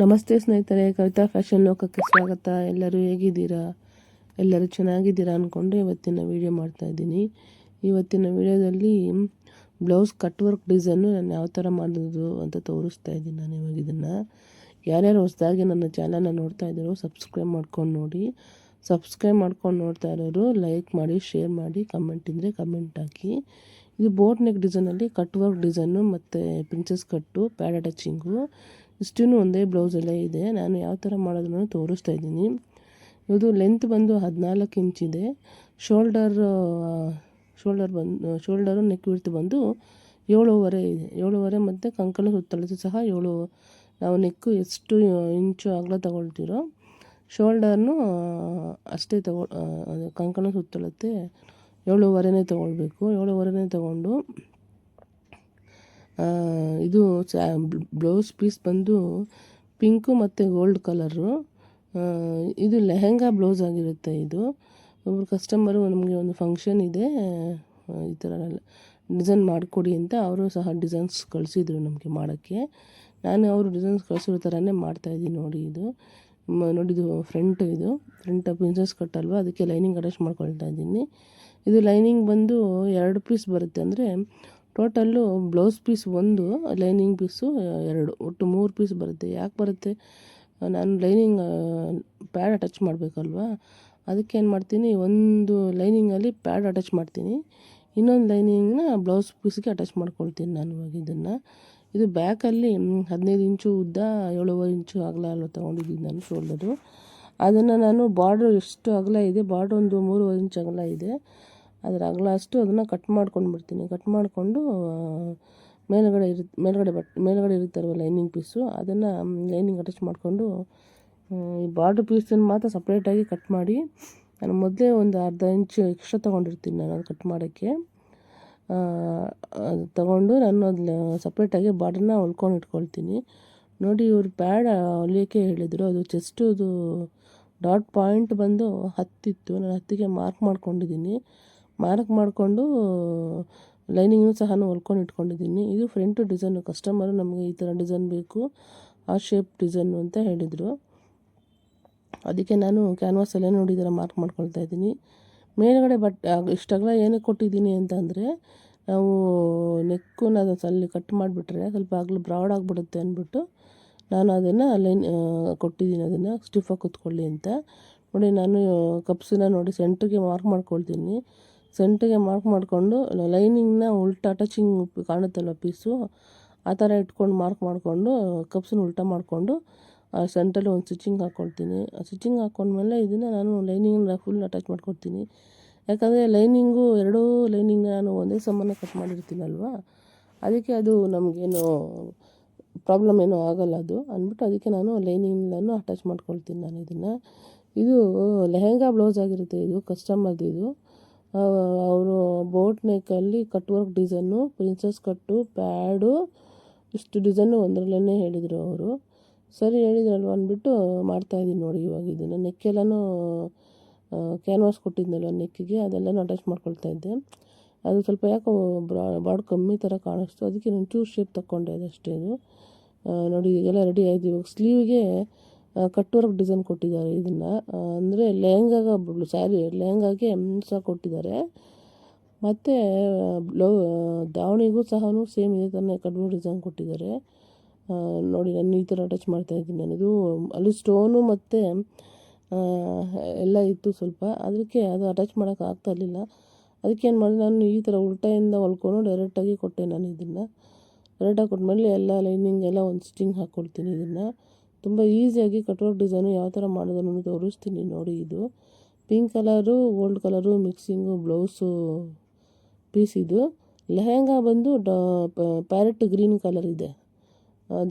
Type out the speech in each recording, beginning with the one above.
ನಮಸ್ತೆ ಸ್ನೇಹಿತರೆ, ಕವಿತಾ ಫ್ಯಾಷನ್ ಲೋಕಕ್ಕೆ ಸ್ವಾಗತ. ಎಲ್ಲರೂ ಹೇಗಿದ್ದೀರಾ? ಎಲ್ಲರೂ ಚೆನ್ನಾಗಿದ್ದೀರಾ ಅಂದ್ಕೊಂಡು ಇವತ್ತಿನ ವಿಡಿಯೋ ಮಾಡ್ತಾ ಇದ್ದೀನಿ. ಇವತ್ತಿನ ವಿಡಿಯೋದಲ್ಲಿ ಬ್ಲೌಸ್ ಕಟ್ ವರ್ಕ್ ಡಿಸೈನು ನಾನು ಯಾವ ಥರ ಮಾಡೋದು ಅಂತ ತೋರಿಸ್ತಾ ಇದ್ದೀನಿ ನಾನು ಇವಾಗ ಇದನ್ನು. ಯಾರ್ಯಾರು ಹೊಸದಾಗಿ ನನ್ನ ಚಾನಲ್ನ ನೋಡ್ತಾ ಇದ್ದಾರೋ ಸಬ್ಸ್ಕ್ರೈಬ್ ಮಾಡ್ಕೊಂಡು ನೋಡಿ. ಸಬ್ಸ್ಕ್ರೈಬ್ ಮಾಡ್ಕೊಂಡು ನೋಡ್ತಾ ಇರೋರು ಲೈಕ್ ಮಾಡಿ, ಶೇರ್ ಮಾಡಿ, ಕಮೆಂಟ್ ಇದ್ದರೆ ಕಮೆಂಟ್ ಹಾಕಿ. ಇದು ಬೋಟ್ ನೆಕ್ ಡಿಸೈನಲ್ಲಿ ಕಟ್ ವರ್ಕ್ ಡಿಸೈನು ಮತ್ತು ಪ್ರಿನ್ಸಸ್ ಕಟ್ಟು, ಪ್ಯಾಡ್ ಅಟ್ಯಾಚಿಂಗು. ಇಷ್ಟೂ ಒಂದೇ ಬ್ಲೌಸಲ್ಲೇ ಇದೆ. ನಾನು ಯಾವ ಥರ ಮಾಡೋದನ್ನು ತೋರಿಸ್ತಾ ಇದ್ದೀನಿ. ಇದು ಲೆಂತ್ ಬಂದು ಹದಿನಾಲ್ಕು ಇಂಚಿದೆ ಶೋಲ್ಡರ್ ಶೋಲ್ಡರ್ ಬಂದು ಶೋಲ್ಡರು ನೆಕ್ ವಿಡ್ತ್ ಬಂದು ಏಳುವರೆ ಇದೆ. ಏಳುವರೆ ಮತ್ತು ಕಂಕಣ ಸುತ್ತಳತೆ ಸಹ ಏಳು, ನಾವು ನೆಕ್ಕು ಎಷ್ಟು ಇಂಚು ಅಗಲ ತಗೊಳ್ತೀರೋ ಶೋಲ್ಡರ್ನು ಅಷ್ಟೇ ತಗೊ ಕಂಕಣ ಸುತ್ತಳತೆ ಏಳುವರೆನೇ ತೊಗೊಳ್ಬೇಕು. ಏಳುವರೆನೇ ತೊಗೊಂಡು ಇದು ಬ್ಲೌಸ್ ಪೀಸ್ ಬಂದು ಪಿಂಕು ಮತ್ತು ಗೋಲ್ಡ್ ಕಲರು. ಇದು ಲೆಹೆಂಗಾ ಬ್ಲೌಸ್ ಆಗಿರುತ್ತೆ ಇದು. ಒಬ್ಬರು ಕಸ್ಟಮರು ನಮಗೆ ಒಂದು ಫಂಕ್ಷನ್ ಇದೆ ಈ ಥರ ಡಿಸೈನ್ ಮಾಡಿಕೊಡಿ ಅಂತ ಅವರು ಸಹ ಡಿಸೈನ್ಸ್ ಕಳಿಸಿದ್ರು ನಮಗೆ ಮಾಡೋಕ್ಕೆ. ನಾನು ಅವರು ಡಿಸೈನ್ಸ್ ಕಳಿಸಿರೋ ಥರನೇ ಮಾಡ್ತಾಯಿದ್ದೀನಿ ನೋಡಿ ಇದು. ನೋಡಿದ್ದು ಫ್ರಂಟ್ ಇದು, ಫ್ರಂಟ್ ಪ್ರಿನ್ಸಸ್ ಕಟ್ಟಲ್ವ ಅದಕ್ಕೆ ಲೈನಿಂಗ್ ಅಟ್ಯಾಚ್ ಮಾಡ್ಕೊಳ್ತಾ ಇದ್ದೀನಿ. ಇದು ಲೈನಿಂಗ್ ಬಂದು ಎರಡು ಪೀಸ್ ಬರುತ್ತೆ ಅಂದರೆ ಟೋಟಲ್ಲು ಬ್ಲೌಸ್ ಪೀಸ್ ಒಂದು, ಲೈನಿಂಗ್ ಪೀಸು ಎರಡು. ಒಟ್ಟು ಮೂರು ಪೀಸ್ ಬರುತ್ತೆ. ಯಾಕೆ ಬರುತ್ತೆ? ನಾನು ಲೈನಿಂಗ್ ಪ್ಯಾಡ್ ಅಟ್ಯಾಚ್ ಮಾಡಬೇಕಲ್ವಾ? ಅದಕ್ಕೆ ಏನು ಮಾಡ್ತೀನಿ? ಒಂದು ಲೈನಿಂಗಲ್ಲಿ ಪ್ಯಾಡ್ ಅಟ್ಯಾಚ್ ಮಾಡ್ತೀನಿ. ಇನ್ನೊಂದು ಲೈನಿಂಗ್ನ ಬ್ಲೌಸ್ ಪೀಸ್ಗೆ ಅಟ್ಯಾಚ್ ಮಾಡ್ಕೊಳ್ತೀನಿ ನಾನು ಇವಾಗ ಇದನ್ನು. ಇದು ಬ್ಯಾಕಲ್ಲಿ ಹದಿನೈದು ಇಂಚು ಉದ್ದ, ಏಳುವರೆ ಇಂಚು ಅಗಲ ಅಲ್ಲ ತೊಗೊಂಡಿದ್ದೀನಿ ನಾನು ಶೋಲ್ಡರು. ಅದನ್ನು ನಾನು ಬಾರ್ಡ್ರ್ ಎಷ್ಟು ಅಗಲ ಇದೆ, ಬಾರ್ಡ್ರ್ ಒಂದು ಮೂರುವರೆ ಇಂಚು ಅಗಲ ಇದೆ. ಅದರ ಅಗಲ ಅಷ್ಟು ಅದನ್ನು ಕಟ್ ಮಾಡ್ಕೊಂಡು ಬಿಡ್ತೀನಿ ಕಟ್ ಮಾಡಿಕೊಂಡು ಮೇಲುಗಡೆ ಇರು, ಮೇಲುಗಡೆ ಬಟ್, ಮೇಲುಗಡೆ ಇರುತ್ತಲ್ವ ಲೈನಿಂಗ್ ಪೀಸು ಅದನ್ನು ಲೈನಿಂಗ್ ಅಟ್ಯಾಚ್ ಮಾಡಿಕೊಂಡು ಈ ಬಾರ್ಡ್ರ್ ಪೀಸನ್ನು ಮಾತ್ರ ಸಪ್ರೇಟಾಗಿ ಕಟ್ ಮಾಡಿ, ನಾನು ಮೊದಲೇ ಒಂದು ಅರ್ಧ ಇಂಚು ಎಕ್ಸ್ಟ್ರಾ ತೊಗೊಂಡಿರ್ತೀನಿ ನಾನು ಅದು ಕಟ್ ಮಾಡೋಕ್ಕೆ. ತಗೊಂಡು ನಾನು ಅದು ಸಪ್ರೇಟಾಗಿ ಬಾರ್ಡ್ರನ್ನ ಹೊಲ್ಕೊಂಡು ಇಟ್ಕೊಳ್ತೀನಿ. ನೋಡಿ ಇವರು ಪ್ಯಾಡ್ ಹೊಲಿಯೋಕ್ಕೆ ಹೇಳಿದರು. ಅದು ಚೆಸ್ಟು ಅದು ಡಾಟ್ ಪಾಯಿಂಟ್ ಬಂದು ಹತ್ತಿತ್ತು. ನಾನು ಹತ್ತಿಗೆ ಮಾರ್ಕ್ ಮಾಡ್ಕೊಂಡಿದ್ದೀನಿ. ಮಾರ್ಕ್ ಮಾಡಿಕೊಂಡು ಲೈನಿಂಗ್ನು ಸಹ ಹೊಲ್ಕೊಂಡು ಇಟ್ಕೊಂಡಿದ್ದೀನಿ. ಇದು ಫ್ರಂಟ್ ಡಿಸೈನು ಕಸ್ಟಮರು ನಮಗೆ ಈ ಥರ ಡಿಸೈನ್ ಬೇಕು, ಆ ಶೇಪ್ ಡಿಸೈನು ಅಂತ ಹೇಳಿದರು. ಅದಕ್ಕೆ ನಾನು ಕ್ಯಾನ್ವಾಸಲ್ಲೇ ನೋಡಿ ಥರ ಮಾರ್ಕ್ ಮಾಡ್ಕೊಳ್ತಾ ಇದ್ದೀನಿ. ಮೇಲುಗಡೆ ಬಟ್ ಇಷ್ಟಗಲ ಏನಕ್ಕೆ ಕೊಟ್ಟಿದ್ದೀನಿ ಅಂತಂದರೆ, ನಾವು ನೆಕ್ಕನ್ನ ಅದು ಅಲ್ಲಿ ಕಟ್ ಮಾಡಿಬಿಟ್ರೆ ಸ್ವಲ್ಪ ಆಗಲೂ ಬ್ರಾಡ್ ಆಗಿಬಿಡುತ್ತೆ ಅಂದ್ಬಿಟ್ಟು ನಾನು ಅದನ್ನು ಲೈನ್ ಕೊಟ್ಟಿದ್ದೀನಿ. ಅದನ್ನು ಸ್ಟಿಫಾಗಿ ಕೂತ್ಕೊಳ್ಳಿ ಅಂತ. ನೋಡಿ ನಾನು ಕಪ್ಸನ್ನ ನೋಡಿ ಸೆಂಟ್ರಿಗೆ ಮಾರ್ಕ್ ಮಾಡ್ಕೊಳ್ತೀನಿ. ಸೆಂಟ್ರಿಗೆ ಮಾರ್ಕ್ ಮಾಡಿಕೊಂಡು ಲೈನಿಂಗ್ನ ಉಲ್ಟಾ ಟಚಿಂಗ್ ಕಾಣುತ್ತಲ್ಲ ಪೀಸು, ಆ ಥರ ಇಟ್ಕೊಂಡು ಮಾರ್ಕ್ ಮಾಡಿಕೊಂಡು, ಕಪ್ಸನ್ನ ಉಲ್ಟಾ ಮಾಡಿಕೊಂಡು, ಆ ಸೆಂಟಲ್ಲಿ ಒಂದು ಸ್ಟಿಚಿಂಗ್ ಹಾಕ್ಕೊಳ್ತೀನಿ. ಆ ಸ್ಟಿಚಿಂಗ್ ಹಾಕ್ಕೊಂಡ್ಮೇಲೆ ಇದನ್ನು ನಾನು ಲೈನಿಂಗ್ನ ಫುಲ್ ಅಟ್ಯಾಚ್ ಮಾಡ್ಕೊಡ್ತೀನಿ. ಯಾಕಂದರೆ ಲೈನಿಂಗು, ಎರಡೂ ಲೈನಿಂಗ್ ನಾನು ಒಂದೇ ಸಮಾನ ಕಟ್ ಮಾಡಿರ್ತೀನಲ್ವ? ಅದಕ್ಕೆ ಅದು ನಮಗೇನು ಪ್ರಾಬ್ಲಮ್ ಏನೂ ಆಗೋಲ್ಲ ಅದು. ಅಂದ್ಬಿಟ್ಟು ಅದಕ್ಕೆ ನಾನು ಲೈನಿಂಗ್ನೂ ಅಟ್ಯಾಚ್ ಮಾಡ್ಕೊಳ್ತೀನಿ ನಾನು ಇದನ್ನು. ಇದು, ಲೆಹೆಂಗಾ ಬ್ಲೌಸ್ ಆಗಿರುತ್ತೆ, ಇದು ಕಸ್ಟಮರ್ದು ಇದು. ಅವರು boat ನೆಕ್ಕಲ್ಲಿ cut work design princess cut pad ಇಷ್ಟು ಡಿಸೈನು ಒಂದರಲ್ಲೇ ಹೇಳಿದರು ಅವರು. ಸರಿ ಹೇಳಿದ್ರಲ್ವ ಅಂದ್ಬಿಟ್ಟು ಮಾಡ್ತಾಯಿದ್ದೀನಿ ನೋಡಿ ಇವಾಗ ಇದನ್ನು. ನೆಕ್ಕೆಲ್ಲನೂ ಕ್ಯಾನ್ವಾಸ್ ಕೊಟ್ಟಿದ್ನಲ್ವ ನೆಕ್ಕಿಗೆ ಅದೆಲ್ಲನೂ ಅಟ್ಯಾಚ್ ಮಾಡ್ಕೊಳ್ತಾ ಇದ್ದೆ. ಅದು ಸ್ವಲ್ಪ ಯಾಕೋ ಬ್ರಾ, ಬಾಡ್ ಕಮ್ಮಿ ಥರ ಕಾಣಿಸ್ತು. ಅದಕ್ಕೆ ನಾನು ಚೂರು ಶೇಪ್ ತಗೊಂಡೆ ಅದಷ್ಟೇ ಅದು ನೋಡಿ ಈಗೆಲ್ಲ ರೆಡಿ ಆಯಿತು. ಇವಾಗ ಸ್ಲೀವ್ಗೆ ಕಟ್ ವರ್ಕ್ ಡಿಸೈನ್ ಕೊಟ್ಟಿದ್ದಾರೆ ಇದನ್ನು. ಅಂದರೆ ಲೆಹಂಗಾಗ ಸ್ಯಾರಿ ಲೆಹಂಗಾಗೆ ಸಹ ಕೊಟ್ಟಿದ್ದಾರೆ. ಮತ್ತು ಬ್ಲೌ ದಾವಣಿಗೂ ಸಹ ಸೇಮ್ ಇದೇ ಥರನೇ ಕಟ್ ಡಿಸೈನ್ ಕೊಟ್ಟಿದ್ದಾರೆ. ನೋಡಿ, ನಾನು ಈ ಥರ ಅಟ್ಯಾಚ್ ಮಾಡ್ತಾಯಿದ್ದೀನಿ ನಾನಿದು ಅಲ್ಲಿ ಸ್ಟೋನು ಮತ್ತು ಎಲ್ಲ ಇತ್ತು ಸ್ವಲ್ಪ. ಅದಕ್ಕೆ ಅದು ಅಟ್ಯಾಚ್ ಮಾಡೋಕೆ ಆಗ್ತಾ ಇರಲಿಲ್ಲ. ಅದಕ್ಕೆ ಏನು ಮಾಡಿದೆ, ನಾನು ಈ ಥರ ಉಲ್ಟೆಯಿಂದ ಹೊಲ್ಕೊಂಡು ಡೈರೆಕ್ಟಾಗಿ ಕೊಟ್ಟೆ ನಾನು ಇದನ್ನು. ಡೈರೆಕ್ಟಾಗಿ ಕೊಟ್ಮೇಲೆ ಎಲ್ಲ ಲೈನಿಂಗ್ ಎಲ್ಲ ಒಂದು ಸ್ಟಿಂಗ್ ಹಾಕ್ಕೊಳ್ತೀನಿ ಇದನ್ನು. ತುಂಬ ಈಸಿಯಾಗಿ ಕಟ್ವರ್ಕ್ ಡಿಸೈನು ಯಾವ ಥರ ಮಾಡೋದನ್ನು ತೋರಿಸ್ತೀನಿ ನೋಡಿ ಇದು. Pink colour, gold colour, mixing, blouse piece ಇದು. ಲೆಹೆಂಗಾ ಬಂದು ಡ ಪ್ಯಾರೆಟ್ ಗ್ರೀನ್ ಕಲರ್ ಇದೆ.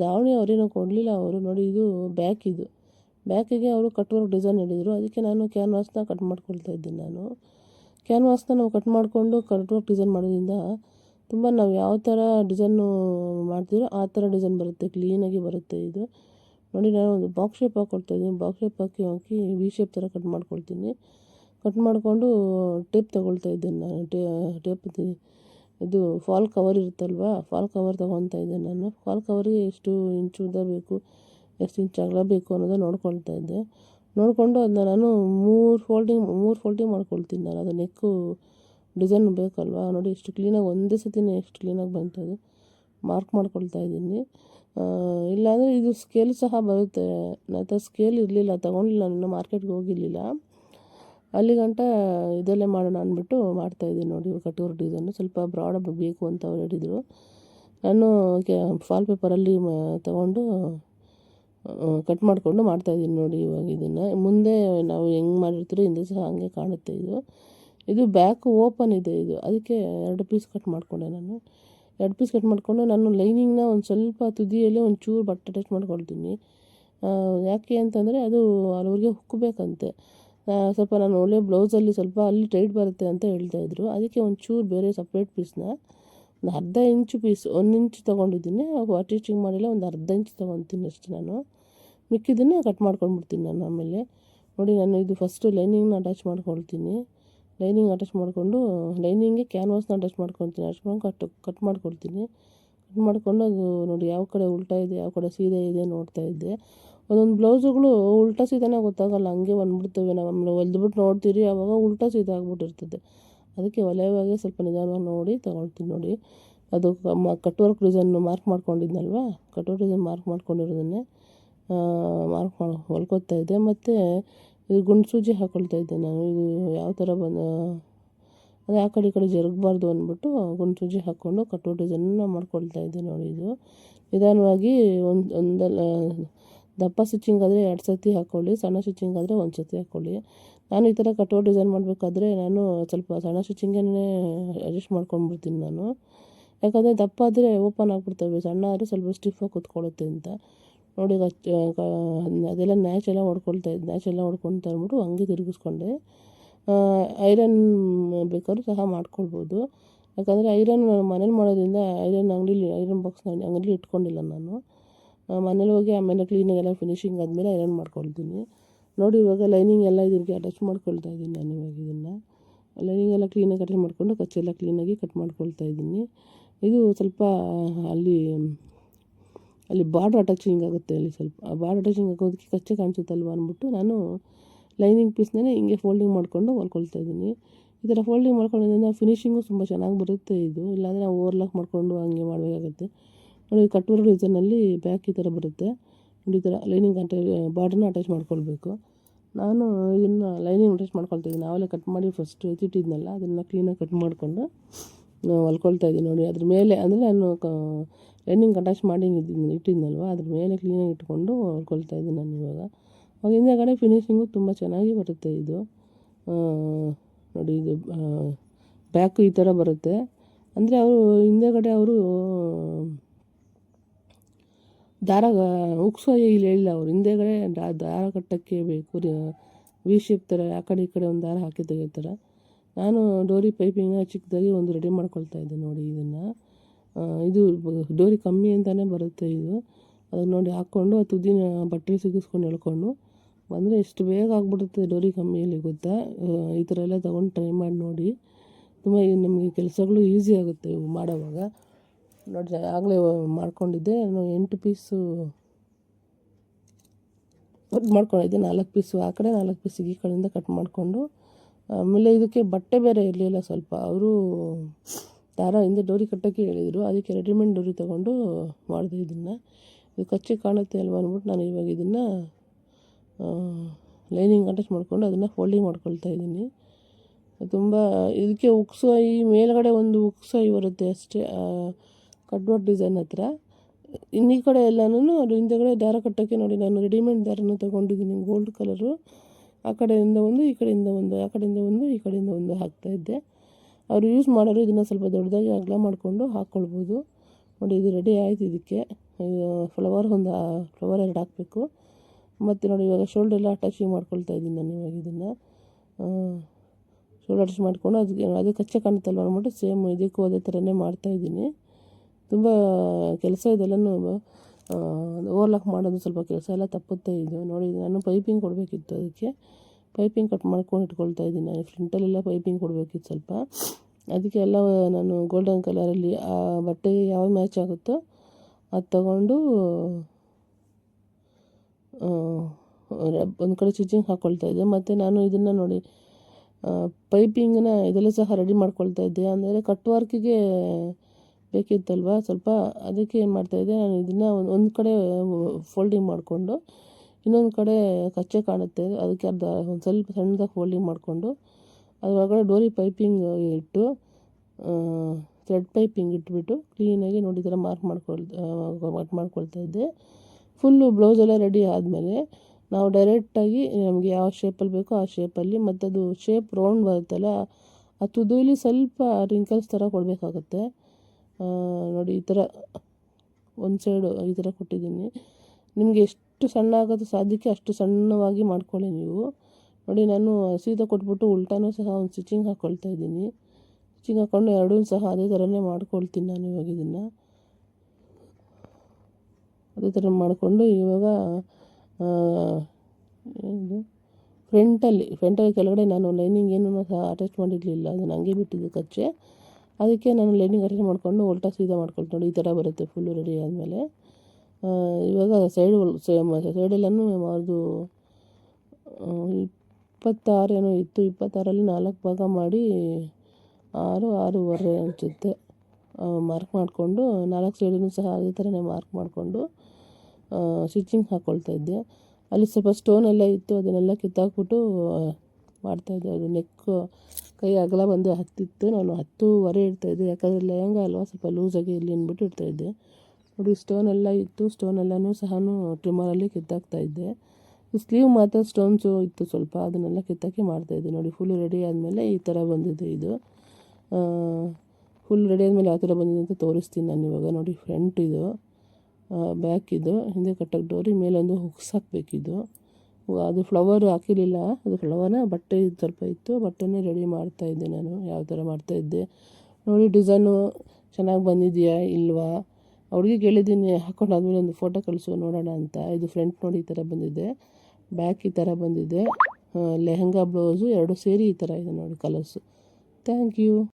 ದಾವಣಿ ಅವರೇನೋ ಕೊಡಲಿಲ್ಲ ಅವರು. ನೋಡಿ ಇದು ಬ್ಯಾಕ್ ಇದು. ಬ್ಯಾಕಿಗೆ ಅವರು ಕಟ್ ವರ್ಕ್ ಡಿಸೈನ್ ಹೇಳಿದರು. ಅದಕ್ಕೆ ನಾನು ಕ್ಯಾನ್ವಾಸ್ನ ಕಟ್ ಮಾಡ್ಕೊಳ್ತಾ ಇದ್ದೀನಿ ನಾನು. ಕ್ಯಾನ್ವಾಸ್ನ ನಾವು ಕಟ್ ಮಾಡಿಕೊಂಡು ಕಟ್ ವರ್ಕ್ ಡಿಸೈನ್ ಮಾಡೋದ್ರಿಂದ ತುಂಬ ನಾವು ಯಾವ ಥರ ಡಿಸೈನು ಮಾಡ್ತೀರೋ ಆ ಥರ ಡಿಸೈನ್ ಬರುತ್ತೆ. ಕ್ಲೀನಾಗಿ ಬರುತ್ತೆ ಇದು. ನೋಡಿ, ನಾನು ಒಂದು ಬಾಕ್ಸ್ ಶೇಪ್ ಹಾಕ್ಕೊಳ್ತಾಯಿದ್ದೀನಿ ಬಾಕ್ಸ್ ಶೇಪ್ ಹಾಕಿ ಹಾಕಿ ವಿ ಶೇಪ್ ಥರ ಕಟ್ ಮಾಡ್ಕೊಳ್ತೀನಿ. ಕಟ್ ಮಾಡಿಕೊಂಡು ಟೇಪ್ ತೊಗೊಳ್ತಾ ಇದ್ದೇನೆ ನಾನು ಟೇಪ್ ಇದು ಫಾಲ್ ಕವರ್ ಇರುತ್ತಲ್ವಾ? ಫಾಲ್ ಕವರ್ ತೊಗೊತಾ ಇದ್ದೆ ನಾನು ಫಾಲ್ ಕವರಿಗೆ ಎಷ್ಟು ಇಂಚು ಉದ್ದ ಬೇಕು, ಎಷ್ಟು ಇಂಚು ಅಗಲ ಬೇಕು ಅನ್ನೋದು ನೋಡ್ಕೊಳ್ತಾ ಇದ್ದೆ ನೋಡಿಕೊಂಡು ಅದನ್ನ ನಾನು ಮೂರು ಫೋಲ್ಡಿಂಗ್ ಮೂರು ಫೋಲ್ಡಿಂಗ್ ಮಾಡ್ಕೊಳ್ತೀನಿ ನಾನು. ಅದು ನೆಕ್ಕು ಡಿಸೈನ್ ಬೇಕಲ್ವಾ? ನೋಡಿ ಎಷ್ಟು ಕ್ಲೀನಾಗಿ ಒಂದೇ ಸತಿನೇ ಎಷ್ಟು ಕ್ಲೀನಾಗಿ ಬಂತು ಅದು ಮಾರ್ಕ್ ಮಾಡ್ಕೊಳ್ತಾ ಇದ್ದೀನಿ ಇಲ್ಲಾಂದರೆ ಇದು ಸ್ಕೇಲ್ ಸಹ ಬರುತ್ತೆ. ನನ್ನ ಸ್ಕೇಲ್ ಇರಲಿಲ್ಲ, ತೊಗೊಂಡಿಲ್ಲ ನಾನು ಮಾರ್ಕೆಟ್ಗೆ ಹೋಗಿರಲಿಲ್ಲ. ಅಲ್ಲಿಗಂಟ ಇದಲ್ಲೇ ಮಾಡೋಣ ಅಂದ್ಬಿಟ್ಟು ಮಾಡ್ತಾಯಿದ್ದೀನಿ ನೋಡಿ ಕಟ್ಟೋರು ಡಿಸೈನು ಸ್ವಲ್ಪ ಬ್ರಾಡ್ ಬೇಕು ಅಂತ ಅವ್ರು ಹೇಳಿದರು. ನಾನು ಕೆ ಫಾಲ್ ಪೇಪರಲ್ಲಿ ತಗೊಂಡು ಕಟ್ ಮಾಡಿಕೊಂಡು ಮಾಡ್ತಾಯಿದ್ದೀನಿ ನೋಡಿ ಇವಾಗ ಇದನ್ನು. ಮುಂದೆ ನಾವು ಹೆಂಗೆ ಮಾಡಿರ್ತೀರೋ ಹಿಂದೆ ಸಹ ಹಾಗೆ ಕಾಣುತ್ತೆ ಇದು. ಇದು ಬ್ಯಾಕ್ ಓಪನ್ ಇದೆ ಇದು. ಅದಕ್ಕೆ ಎರಡು ಪೀಸ್ ಕಟ್ ಮಾಡಿಕೊಂಡೆ ನಾನು. ಎರಡು ಪೀಸ್ ಕಟ್ ಮಾಡಿಕೊಂಡು ನಾನು ಲೈನಿಂಗ್ನ ಒಂದು ಸ್ವಲ್ಪ ತುದಿಯಲ್ಲೇ ಒಂದು ಚೂರು ಬಟ್ಟೆ ಅಟ್ಯಾಚ್ ಮಾಡ್ಕೊಳ್ತೀನಿ. ಯಾಕೆ ಅಂತಂದರೆ ಅದು ಹಲವರಿಗೆ ಹುಕ್ಕಬೇಕಂತೆ ಸ್ವಲ್ಪ ನಾನು ಒಳ್ಳೆ ಬ್ಲೌಸಲ್ಲಿ ಸ್ವಲ್ಪ ಅಲ್ಲಿ ಟೈಟ್ ಬರುತ್ತೆ ಅಂತ ಹೇಳ್ತಾ ಇದ್ದರು ಅದಕ್ಕೆ ಒಂಚೂರು ಚೂರು ಬೇರೆ ಸಪ್ರೇಟ್ ಪೀಸ್ನ ಒಂದು ಅರ್ಧ ಇಂಚು ಪೀಸ್ ಒಂದು ಇಂಚ್ ತೊಗೊಂಡಿದ್ದೀನಿ. ಸ್ಟಿಚಿಂಗ್ ಮಾಡಿಲ್ಲ, ಒಂದು ಅರ್ಧ ಇಂಚ್ ತೊಗೊತೀನಿ ಅಷ್ಟೇ ನಾನು. ಮಿಕ್ಕಿದ್ದನ್ನು ಕಟ್ ಮಾಡ್ಕೊಂಡ್ಬಿಡ್ತೀನಿ ನಾನು ಆಮೇಲೆ. ನೋಡಿ, ನಾನು ಇದು ಫಸ್ಟು ಲೈನಿಂಗ್ನ ಅಟ್ಯಾಚ್ ಮಾಡ್ಕೊಳ್ತೀನಿ. ಲೈನಿಂಗ್ ಅಟ್ಯಾಚ್ ಮಾಡಿಕೊಂಡು, ಲೈನಿಂಗ್ಗೆ ಕ್ಯಾನ್ವಾಸ್ನ ಅಟ್ಯಾಚ್ ಮಾಡ್ಕೊತೀನಿ. ಅಟ್ಯಾಚ್ ಮಾಡಿ ಕಟ್ ಕಟ್ ಮಾಡ್ಕೊಳ್ತೀನಿ ಕಟ್ ಮಾಡಿಕೊಂಡು ಅದು ನೋಡಿ ಯಾವ ಕಡೆ ಉಲ್ಟಾ ಇದೆ, ಯಾವ ಕಡೆ ಸೀದಾ ಇದೆ ನೋಡ್ತಾ ಇದ್ದೆ. ಒಂದೊಂದು ಬ್ಲೌಸುಗಳು ಉಲ್ಟಾ ಸೀದಾನೇ ಗೊತ್ತಾಗಲ್ಲ, ಹಂಗೆ ಬಂದ್ಬಿಡ್ತವೆ. ನಾವು ಆಮೇಲೆ ಹೊಲ್ದ್ಬಿಟ್ಟು ನೋಡ್ತೀರಿ ಆವಾಗ ಉಲ್ಟಾ ಸೀದಾ ಆಗ್ಬಿಟ್ಟಿರ್ತದೆ. ಅದಕ್ಕೆ ಒಲೆಯವಾಗೆ ಸ್ವಲ್ಪ ನಿಧಾನವಾಗಿ ನೋಡಿ ತೊಗೊಳ್ತೀನಿ ನೋಡಿ. ಅದು ಮ ಕಟ್ ವರ್ಕ್ ಡಿಸೈನ್ ಮಾರ್ಕ್ ಮಾಡ್ಕೊಂಡಿದ್ನಲ್ವ? ಕಟ್ ವರ್ಕ್ ಡಿಸೈನ್ ಮಾರ್ಕ್ ಮಾಡ್ಕೊಂಡಿರೋದನ್ನೇ ಮಾರ್ಕ್ ಮಾಡಿ, ಹೊಲ್ಕೊತಾ ಇದ್ದೆ. ಮತ್ತು ಇದು ಗುಂಡು ಸೂಜಿ ಹಾಕ್ಕೊಳ್ತಾ ಇದ್ದೆ ನಾನು. ಇದು ಯಾವ ಥರ ಬಂದ, ಅದೇ ಆ ಕಡೆ ಈ ಕಡೆ ಜರುಗಬಾರ್ದು ಅಂದ್ಬಿಟ್ಟು ಗುಂಡು ಸೂಜಿ ಹಾಕ್ಕೊಂಡು ಕಟ್ಟೋ ಡಿಸೈನನ್ನು ಮಾಡ್ಕೊಳ್ತಾ ಇದ್ದೆ ನೋಡಿ ಇದು. ನಿಧಾನವಾಗಿ ಒಂದು, ಒಂದಲ್ಲ, ದಪ್ಪ ಸ್ಟಿಚಿಂಗ್ ಆದರೆ ಎರಡು ಸರ್ತಿ ಹಾಕ್ಕೊಳ್ಳಿ ಸಣ್ಣ ಸ್ಟಿಚಿಂಗ್ ಆದರೆ ಒಂದು ಸತಿ ಹಾಕ್ಕೊಳ್ಳಿ ನಾನು ಈ ಥರ ಕಟ್ಟೋ ಡಿಸೈನ್ ಮಾಡಬೇಕಾದ್ರೆ ನಾನು ಸ್ವಲ್ಪ ಸಣ್ಣ ಸ್ಟಿಚಿಂಗನ್ನೇ ಅಡ್ಜಸ್ಟ್ ಮಾಡ್ಕೊಂಡ್ಬಿಡ್ತೀನಿ ನಾನು. ಯಾಕಂದರೆ ದಪ್ಪ ಆದರೆ ಓಪನ್ ಆಗಿಬಿಡ್ತವೆ, ಸಣ್ಣ ಆದರೆ ಸ್ವಲ್ಪ ಸ್ಟಿಫಾಗಿ ಕೂತ್ಕೊಳ್ಳುತ್ತೆ ಅಂತ. ನೋಡಿ ಅದೆಲ್ಲ ನ್ಯಾಚ್ ಎಲ್ಲ ಹೊಡ್ಕೊಳ್ತಾ ಇದ್ದು ನ್ಯಾಚ್ ಎಲ್ಲ ಹೊಡ್ಕೊಳ್ತಾ ಅಂದ್ಬಿಟ್ಟು ಹಂಗೆ ತಿರುಗಿಸ್ಕೊಂಡೆ. ಐರನ್ ಬೇಕಾದ್ರೂ ಸಹ ಮಾಡ್ಕೊಳ್ಬೋದು. ಯಾಕಂದರೆ ಐರನ್ ಮನೇಲಿ ಮಾಡೋದ್ರಿಂದ ಐರನ್ ಅಂಗಡೀಲಿ ಐರನ್ ಬಾಕ್ಸ್ ಅಂಗಡೀಲಿ ಇಟ್ಕೊಂಡಿಲ್ಲ ನಾನು. ಮನೇಲಿ ಹೋಗಿ ಆಮೇಲೆ ಕ್ಲೀನಾಗೆಲ್ಲ ಫಿನಿಶಿಂಗ್ ಆದಮೇಲೆ ಐರನ್ ಮಾಡ್ಕೊಳ್ತೀನಿ. ನೋಡಿ ಇವಾಗ ಲೈನಿಂಗ್ ಎಲ್ಲ ಇದಕ್ಕೆ ಅಟ್ಯಾಚ್ ಮಾಡ್ಕೊಳ್ತಾ ಇದ್ದೀನಿ ನಾನು ಇವಾಗ ಇದನ್ನು. ಲೈನಿಂಗ್ ಎಲ್ಲ ಕ್ಲೀನಾಗಿ ಅಟ್ಯಾಚ್ ಮಾಡಿಕೊಂಡು ಕಚ್ಚೆಲ್ಲ ಕ್ಲೀನಾಗಿ ಕಟ್ ಮಾಡ್ಕೊಳ್ತಾ ಇದ್ದೀನಿ. ಇದು ಸ್ವಲ್ಪ ಅಲ್ಲಿ ಅಲ್ಲಿ ಬಾರ್ಡ್ರ್ ಅಟ್ಯಾಚಿಂಗ್ ಆಗುತ್ತೆ ಅಲ್ಲಿ ಸ್ವಲ್ಪ. ಆ ಬಾರ್ಡ್ರ್ ಅಟ್ಯಾಚಿಂಗ್ ಆಗೋದಕ್ಕೆ ಕಚ್ಚೆ ಕಾಣಿಸುತ್ತಲ್ವ ಅಂದ್ಬಿಟ್ಟು ನಾನು ಲೈನಿಂಗ್ ಪೀಸ್ನೇ ಹಿಂಗೆ ಫೋಲ್ಡಿಂಗ್ ಮಾಡಿಕೊಂಡು ಹೊಲ್ಕೊಳ್ತಾ ಇದ್ದೀನಿ. ಈ ಥರ ಫೋಲ್ಡಿಂಗ್ ಮಾಡ್ಕೊಳ್ಳೋದ್ರಿಂದ ಫಿನಿಷಿಂಗು ತುಂಬ ಚೆನ್ನಾಗಿ ಬರುತ್ತೆ ಇದು. ಇಲ್ಲಾಂದರೆ ನಾವು ಓವರ್ಲಾಕ್ ಮಾಡಿಕೊಂಡು ಹಂಗೆ ಮಾಡಬೇಕಾಗುತ್ತೆ. ನೋಡಿ ಕಟ್ಟೂರು ಡಿಸೈನಲ್ಲಿ ಬ್ಯಾಕ್ ಈ ಥರ ಬರುತ್ತೆ. ನೋಡಿ, ಈ ಥರ ಲೈನಿಂಗ್ ಅಂತ ಬಾರ್ಡ್ರನ್ನ ಅಟ್ಯಾಚ್ ಮಾಡ್ಕೊಳ್ಬೇಕು. ನಾನು ಇದನ್ನು ಲೈನಿಂಗ್ ಅಟ್ಯಾಚ್ ಮಾಡ್ಕೊಳ್ತಿದ್ದೀನಿ ನಾವೆಲ್ಲ ಕಟ್ ಮಾಡಿ ಫಸ್ಟ್ ಎತ್ತಿಟ್ಟಿದ್ನಲ್ಲ ಅದನ್ನು ಕ್ಲೀನಾಗಿ ಕಟ್ ಮಾಡಿಕೊಂಡು ಹೊಲ್ಕೊಳ್ತಾ ಇದ್ದೀನಿ. ನೋಡಿ, ಅದ್ರ ಮೇಲೆ ಅಂದರೆ ನಾನು ಕ ಲೈನಿಂಗ್ ಅಟ್ಯಾಚ್ ಮಾಡಿ ಇದ್ದೀನಿ ಇಟ್ಟಿದ್ನಲ್ವ? ಅದ್ರ ಮೇಲೆ ಕ್ಲೀನಾಗಿ ಇಟ್ಕೊಂಡು ಹೊಲ್ಕೊಳ್ತಾ ಇದ್ದೀನಿ ನಾನು ಇವಾಗ. ಅವಾಗ ಹಿಂದೆಗಡೆ ಫಿನಿಶಿಂಗು ತುಂಬ ಚೆನ್ನಾಗಿ ಬರುತ್ತೆ ಇದು. ನೋಡಿ ಇದು ಬ್ಯಾಕು ಈ ಥರ ಬರುತ್ತೆ. ಅಂದರೆ ಅವರು ಹಿಂದೆಗಡೆ ಅವರು ದಾರ, ಉಕ್ಸೋ ಇಲ್ಲಿ ಹೇಳಿಲ್ಲ ಅವರು. ಹಿಂದೆಗಡೆ ದಾರ ಕಟ್ಟಕ್ಕೆ ಬೇಕು ವಿ ಶೇಪ್ ಥರ ಆ ಕಡೆ ಈ ಕಡೆ ಒಂದು ದಾರ ಹಾಕಿ ತೆಗಿತಾರೆ ನಾನು ಡೋರಿ ಪೈಪಿಂಗ್ನ ಚಿಕ್ಕದಾಗಿ ಒಂದು ರೆಡಿ ಮಾಡ್ಕೊಳ್ತಾ ಇದ್ದೆ ನೋಡಿ ಇದನ್ನು. ಇದು ಡೋರಿ ಕಮ್ಮಿ ಅಂತಲೇ ಬರುತ್ತೆ ಇದು. ಅದನ್ನ ನೋಡಿ ಹಾಕ್ಕೊಂಡು ಆ ತುದಿನ ಬಟ್ಟೆ ಸಿಗಿಸ್ಕೊಂಡು ಎಳ್ಕೊಂಡು ಬಂದರೆ ಎಷ್ಟು ಬೇಗ ಆಗ್ಬಿಡುತ್ತೆ ಡೋರಿ ಕಮ್ಮಿಯಲ್ಲಿ ಗೊತ್ತಾ? ಈ ಥರ ಎಲ್ಲ ತೊಗೊಂಡು ಟ್ರೈ ಮಾಡಿ ನೋಡಿ. ತುಂಬ ನಮಗೆ ಕೆಲಸಗಳು ಈಸಿ ಆಗುತ್ತೆ ಇವು ಮಾಡೋವಾಗ. ನೋಡಿ ಆಗಲೇ ಮಾಡ್ಕೊಂಡಿದ್ದೆ. ನಾನು ಎಂಟು ಪೀಸು ಕಟ್ ಮಾಡ್ಕೊಂಡಿದ್ದೆ. ನಾಲ್ಕು ಪೀಸು ಆ ಕಡೆ, ನಾಲ್ಕು ಪೀಸಿಗೆ ಈ ಕಡೆಯಿಂದ ಕಟ್ ಮಾಡಿಕೊಂಡು. ಆಮೇಲೆ ಇದಕ್ಕೆ ಬಟ್ಟೆ ಬೇರೆ ಇರಲಿಲ್ಲ ಸ್ವಲ್ಪ. ಅವರು ದಾರ ಹಿಂದೆ ಡೋರಿ ಕಟ್ಟೋಕ್ಕೆ ಹೇಳಿದರು, ಅದಕ್ಕೆ ರೆಡಿಮೇಡ್ ಡೋರಿ ತೊಗೊಂಡು ಮಾಡಿದೆ ಇದನ್ನು. ಇದು ಕಚ್ಚಿ ಕಾಣುತ್ತೆ ಅಲ್ವ ಅಂದ್ಬಿಟ್ಟು ನಾನು ಇವಾಗ ಇದನ್ನು ಲೈನಿಂಗ್ ಅಟ್ಯಾಚ್ ಮಾಡಿಕೊಂಡು ಅದನ್ನು ಫೋಲ್ಡಿಂಗ್ ಮಾಡ್ಕೊಳ್ತಾ ಇದ್ದೀನಿ. ತುಂಬ, ಇದಕ್ಕೆ ಉಕ್ಸಾಯಿ ಮೇಲ್ಗಡೆ ಒಂದು ಉಕ್ಸಾಯಿ ಬರುತ್ತೆ ಅಷ್ಟೇ ಕಟ್ಬೋರ್ಡ್ ಡಿಸೈನ್ ಹತ್ರ. ಇನ್ನು ಈ ಕಡೆ ಎಲ್ಲನೂ ಅದು ಹಿಂದೆಗಡೆ ದಾರ ಕಟ್ಟೋಕ್ಕೆ ನೋಡಿ, ನಾನು ರೆಡಿಮೇಡ್ ದಾರನ ತೊಗೊಂಡಿದ್ದೀನಿ ಗೋಲ್ಡ್ ಕಲರು ಆ ಕಡೆಯಿಂದ ಒಂದು, ಈ ಕಡೆಯಿಂದ ಒಂದು, ಆ ಕಡೆಯಿಂದ ಒಂದು, ಈ ಕಡೆಯಿಂದ ಒಂದು ಹಾಕ್ತಾಯಿದ್ದೆ ಅವರು ಯೂಸ್ ಮಾಡೋರು ಇದನ್ನು ಸ್ವಲ್ಪ ದೊಡ್ಡದಾಗಿ ಅಗಲ ಮಾಡಿಕೊಂಡು ಹಾಕ್ಕೊಳ್ಬೋದು ನೋಡಿ, ಇದು ರೆಡಿ ಆಯಿತು ಇದಕ್ಕೆ. ಫ್ಲವರ್ ಒಂದು ಫ್ಲವರ್ ಎರಡು ಹಾಕಬೇಕು. ಮತ್ತು ನೋಡಿ, ಇವಾಗ ಶೋಲ್ಡ್ರ್ ಎಲ್ಲ ಅಟ್ಯಾಚಿಂಗ್ ಮಾಡ್ಕೊಳ್ತಾ ಇದ್ದೀನಿ ನಾನು ಇವಾಗ ಇದನ್ನು. ಶೋಲ್ಡ್ ಅಟ್ಯಾಚ್ ಮಾಡಿಕೊಂಡು ಅದಕ್ಕೆ ಅದು ಕಚ್ಚೆ ಕಾಣುತ್ತಲ್ಲ ಅಂದ್ಬಿಟ್ಟು ಸೇಮ್ ಇದಕ್ಕೂ ಅದೇ ಥರನೇ ಮಾಡ್ತಾಯಿದ್ದೀನಿ ತುಂಬ ಕೆಲಸ ಇದೆಲ್ಲನೂ ಓವರ್ಲಾಕ್ ಮಾಡೋದು ಸ್ವಲ್ಪ ಕೆಲಸ ಎಲ್ಲ ತಪ್ಪುತ್ತೆ ಇದು. ನೋಡಿ, ನಾನು ಪೈಪಿಂಗ್ ಕೊಡಬೇಕಿತ್ತು ಅದಕ್ಕೆ. ಪೈಪಿಂಗ್ ಕಟ್ ಮಾಡ್ಕೊಂಡು ಇಟ್ಕೊಳ್ತಾ ಇದ್ದೀನಿ. ನಾನು ಫ್ರಂಟಲ್ಲೆಲ್ಲ ಪೈಪಿಂಗ್ ಕೊಡಬೇಕಿತ್ತು ಸ್ವಲ್ಪ. ಅದಕ್ಕೆ ಎಲ್ಲ ನಾನು ಗೋಲ್ಡನ್ ಕಲರಲ್ಲಿ ಆ ಬಟ್ಟೆಗೆ ಯಾವ ಮ್ಯಾಚ್ ಆಗುತ್ತೋ ಅದು ತಗೊಂಡು ಒಂದು ಕಡೆ ಸ್ಟಿಚಿಂಗ್ ಹಾಕ್ಕೊಳ್ತಾ ಇದ್ದೆ. ಮತ್ತು ನಾನು ಇದನ್ನು ನೋಡಿ ಪೈಪಿಂಗನ್ನ ಇದೆಲ್ಲ ಸಹ ರೆಡಿ ಮಾಡ್ಕೊಳ್ತಾ ಇದ್ದೆ. ಅಂದರೆ ಕಟ್ ವರ್ಕಿಗೆ ಬೇಕಿತ್ತಲ್ವ ಸ್ವಲ್ಪ. ಅದಕ್ಕೆ ಏನು ಮಾಡ್ತಾಯಿದ್ದೆ ನಾನು ಇದನ್ನು ಒಂದು ಕಡೆ ಫೋಲ್ಡಿಂಗ್ ಮಾಡಿಕೊಂಡು ಇನ್ನೊಂದು ಕಡೆ ಕಚ್ಚೆ ಕಾಣುತ್ತೆ. ಅದಕ್ಕೆ ಅರ್ಧ ಒಂದು ಸ್ವಲ್ಪ ಸಣ್ಣದಾಗಿ ಫೋಲ್ಡಿಂಗ್ ಮಾಡಿಕೊಂಡು ಅದರೊಳಗಡೆ ಡೋರಿ ಪೈಪಿಂಗ್ ಇಟ್ಟು ಥ್ರೆಡ್ ಪೈಪಿಂಗ್ ಇಟ್ಬಿಟ್ಟು ಕ್ಲೀನಾಗಿ ನೋಡಿ ಈ ಥರ ಮಾರ್ಕ್ ಮಾಡ್ಕೊಳ್ ಕಟ್ ಮಾಡ್ಕೊಳ್ತಾ ಇದ್ದೆ. ಫುಲ್ಲು ಬ್ಲೌಸೆಲ್ಲ ರೆಡಿ ಆದಮೇಲೆ ನಾವು ಡೈರೆಕ್ಟಾಗಿ ನಮಗೆ ಯಾವ ಶೇಪಲ್ಲಿ ಬೇಕೋ ಆ ಶೇಪಲ್ಲಿ ಮತ್ತು ಅದು ಶೇಪ್ ರೌಂಡ್ ಬರುತ್ತಲ್ಲ, ಆ ತುದಿಲಿ ಸ್ವಲ್ಪ ರಿಂಕಲ್ಸ್ ಥರ ಕೊಡಬೇಕಾಗತ್ತೆ. ನೋಡಿ ಈ ಥರ ಒಂದು ಸೈಡು ಈ ಥರ ಕೊಟ್ಟಿದ್ದೀನಿ. ನಿಮಗೆ ಎಷ್ಟು ಸಣ್ಣ ಆಗೋದು ಸಾಧ್ಯಕ್ಕೆ ಅಷ್ಟು ಸಣ್ಣವಾಗಿ ಮಾಡ್ಕೊಳ್ಳಿ ನೀವು. ನೋಡಿ, ನಾನು ಸೀದಾ ಕೊಟ್ಬಿಟ್ಟು ಉಲ್ಟಾನೂ ಸಹ ಒಂದು ಸ್ಟಿಚಿಂಗ್ ಹಾಕ್ಕೊಳ್ತಾ ಇದ್ದೀನಿ. ಸ್ಟಿಚಿಂಗ್ ಹಾಕ್ಕೊಂಡು ಎರಡೂ ಸಹ ಅದೇ ಥರನೇ ಮಾಡ್ಕೊಳ್ತೀನಿ ನಾನು ಇವಾಗ ಇದನ್ನು. ಅದೇ ಥರ ಮಾಡಿಕೊಂಡು ಇವಾಗ ಇದು, ಫ್ರಂಟಲ್ಲಿ ಫ್ರಂಟಲ್ಲಿ ಕೆಳಗಡೆ ನಾನು ಲೈನಿಂಗ್ ಏನೂ ಸಹ ಅಟ್ಯಾಚ್ ಮಾಡಿರಲಿಲ್ಲ. ಅದನ್ನು ಹಂಗೆ ಬಿಟ್ಟಿದ್ದು ಕಚ್ಚೆ. ಅದಕ್ಕೆ ನಾನು ಲೈನಿಂಗ್ ಅಟ್ಯಾಚ್ ಮಾಡಿಕೊಂಡು ಉಲ್ಟಾ ಸೀದಾ ಮಾಡ್ಕೊಳ್ತೀನಿ. ನೋಡಿ, ಈ ಥರ ಬರುತ್ತೆ ಫುಲ್ಲು ರೆಡಿ ಆದಮೇಲೆ. ಇವಾಗ ಸೈಡ್ ಸೈಡೆಲ್ಲನೂ ಅದು ಇಪ್ಪತ್ತಾರು ಏನೋ ಇತ್ತು. ಇಪ್ಪತ್ತಾರಲ್ಲಿ ನಾಲ್ಕು ಭಾಗ ಮಾಡಿ ಆರು, ಆರೂವರೆ ಅನಿಸುತ್ತೆ. ಮಾರ್ಕ್ ಮಾಡಿಕೊಂಡು, ನಾಲ್ಕು ಸೈಡೂ ಸಹ ಅದೇ ಥರನೇ ಮಾರ್ಕ್ ಮಾಡಿಕೊಂಡು ಸ್ಟಿಚಿಂಗ್ ಹಾಕ್ಕೊಳ್ತಾ ಇದ್ದೆ. ಅಲ್ಲಿ ಸ್ವಲ್ಪ ಸ್ಟೋನ್ ಎಲ್ಲ ಇತ್ತು, ಅದನ್ನೆಲ್ಲ ಕಿತ್ತಾಕ್ಬಿಟ್ಟು ಮಾಡ್ತಾಯಿದ್ದೆ ಅದು ನೆಕ್ ಕೈ ಅಗಲ ಬಂದು ಹತ್ತಿತ್ತು. ನಾನು ಹತ್ತೂವರೆ ಇಡ್ತಾಯಿದ್ದೆ ಯಾಕಂದರೆ ಲೆಹಂಗ ಅಲ್ವಾ? ಸ್ವಲ್ಪ ಲೂಸಾಗಿ ಇಲ್ಲಿ ಅಂದ್ಬಿಟ್ಟು ಇಡ್ತಾಯಿದ್ದೆ ನೋಡಿ ಸ್ಟೋನ್ ಎಲ್ಲ ಇತ್ತು ಸ್ಟೋನ್ ಎಲ್ಲನೂ ಸಹ ಟ್ರಿಮ್ಮರಲ್ಲಿ ಕಿತ್ತಾಕ್ತಾಯಿದ್ದೆ ಸ್ಲೀವ್ ಮಾತ್ರ ಸ್ಟೋನ್ಸು ಇತ್ತು ಸ್ವಲ್ಪ, ಅದನ್ನೆಲ್ಲ ಕಿತ್ತಾಕಿ ಮಾಡ್ತಾಯಿದ್ದೆ ನೋಡಿ ಫುಲ್ ರೆಡಿ ಆದಮೇಲೆ ಈ ಥರ ಬಂದಿದೆ ಇದು. ಫುಲ್ ರೆಡಿ ಆದಮೇಲೆ ಯಾವ ಥರ ಬಂದಿದೆ ಅಂತ ತೋರಿಸ್ತೀನಿ ನಾನು ಇವಾಗ. ನೋಡಿ ಫ್ರಂಟ್ ಇದು ಬ್ಯಾಕ್ ಇದು, ಹಿಂದೆ ಕಟ್ಟಕ್ಕೆ ಡೋರಿ ಮೇಲೊಂದು ಹುಕ್ಸ್ ಹಾಕಬೇಕಿದ್ದು ಅದು ಫ್ಲವರ್ ಹಾಕಿರಲಿಲ್ಲ, ಅದು ಫ್ಲವರ್ನ ಬಟ್ಟೆ ಸ್ವಲ್ಪ ಇತ್ತು, ಬಟ್ಟೆನೇ ರೆಡಿ ಮಾಡ್ತಾಯಿದ್ದೆ ನಾನು, ಯಾವ ಥರ ಮಾಡ್ತಾಯಿದ್ದೆ ನೋಡಿ ಡಿಸೈನು ಚೆನ್ನಾಗಿ ಬಂದಿದೆಯಾ, ಇಲ್ವಾ? ಅವ್ಳಿಗೆ ಹೇಳಿದ್ದೀನಿ ಹಾಕ್ಕೊಂಡಾದ್ಮೇಲೆ ಒಂದು ಫೋಟೋ ಕಳಿಸು, ನೋಡೋಣ ಅಂತ. ಇದು ಫ್ರಂಟ್ ನೋಡಿ ಈ ಥರ ಬಂದಿದೆ ಬ್ಯಾಕ್ ಈ ಥರ ಬಂದಿದೆ ಲೆಹೆಂಗಾ ಬ್ಲೌಸು ಎರಡು ಸೇರಿ ಈ ಥರ ಇದೆ ನೋಡಿ ಕಲರ್ಸು ಥ್ಯಾಂಕ್ ಯು